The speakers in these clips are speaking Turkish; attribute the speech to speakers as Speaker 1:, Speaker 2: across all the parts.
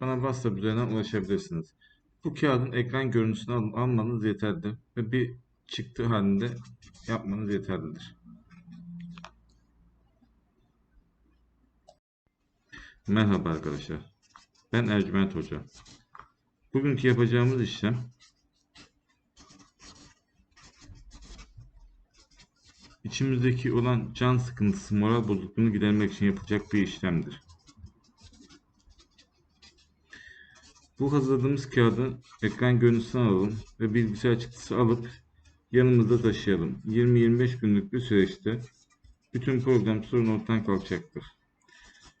Speaker 1: bana WhatsApp üzerinden ulaşabilirsiniz. Bu kağıdın ekran görüntüsünü al- almanız yeterlidir ve bir çıktı halinde yapmanız yeterlidir. Merhaba arkadaşlar. Ben Ercüment Hoca. Bugünkü yapacağımız işlem içimizdeki olan can sıkıntısı, moral bozukluğunu gidermek için yapılacak bir işlemdir. Bu hazırladığımız kağıdı ekran görüntüsünü alalım ve bilgisayar çıktısı alıp yanımızda taşıyalım. 20-25 günlük bir süreçte bütün program sorun ortadan kalkacaktır.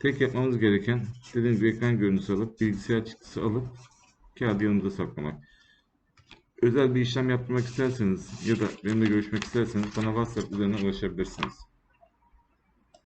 Speaker 1: Tek yapmamız gereken dediğim gibi ekran görüntüsü alıp bilgisayar çıktısı alıp kağıdı yanımızda saklamak. Özel bir işlem yaptırmak isterseniz ya da benimle görüşmek isterseniz bana WhatsApp üzerinden ulaşabilirsiniz.